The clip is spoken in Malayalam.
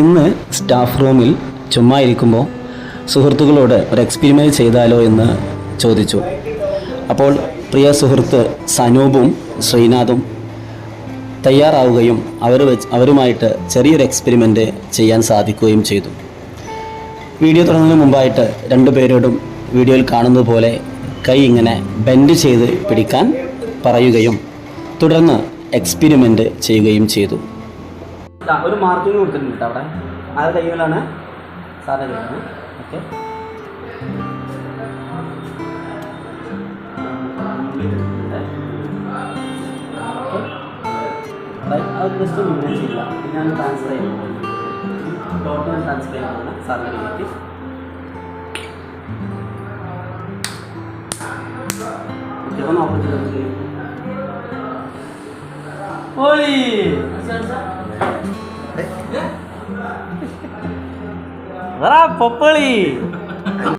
ഇന്ന് സ്റ്റാഫ് റൂമിൽ ചുമ്മാ ഇരിക്കുമ്പോൾ സുഹൃത്തുക്കളോട് ഒരു എക്സ്പെരിമെന്റ് ചെയ്താലോ എന്ന് ചോദിച്ചു. അപ്പോൾ പ്രിയ സുഹൃത്ത് സനൂപും ശ്രീനാഥും തയ്യാറാവുകയും അവർ വെച്ച് അവരുമായിട്ട് ചെറിയൊരു എക്സ്പെരിമെന്റ് ചെയ്യാൻ സാധിക്കുകയും ചെയ്തു. വീഡിയോ തുടങ്ങുന്നതിന് മുമ്പായിട്ട് രണ്ടുപേരോടും വീഡിയോയിൽ കാണുന്നത് പോലെ കൈ ഇങ്ങനെ ബെൻഡ് ചെയ്ത് പിടിക്കാൻ പറയുകയും തുടർന്ന് എക്സ്പെരിമെന്റ് ചെയ്യുകയും ചെയ്തു. ഒരു മാർക്കിംഗ് കൊടുത്തിട്ടുണ്ട് അവിടെ. ആ കയ്യിലാണ്? സാറിന് ഓക്കെ. അത് ഞാൻ ട്രാൻസ്ഫർ ചെയ്യുന്നത് ട്രാൻസ്ഫർ ചെയ്യുന്നതാണ് ഓപ്പറേറ്റ് બરાબર પપળી.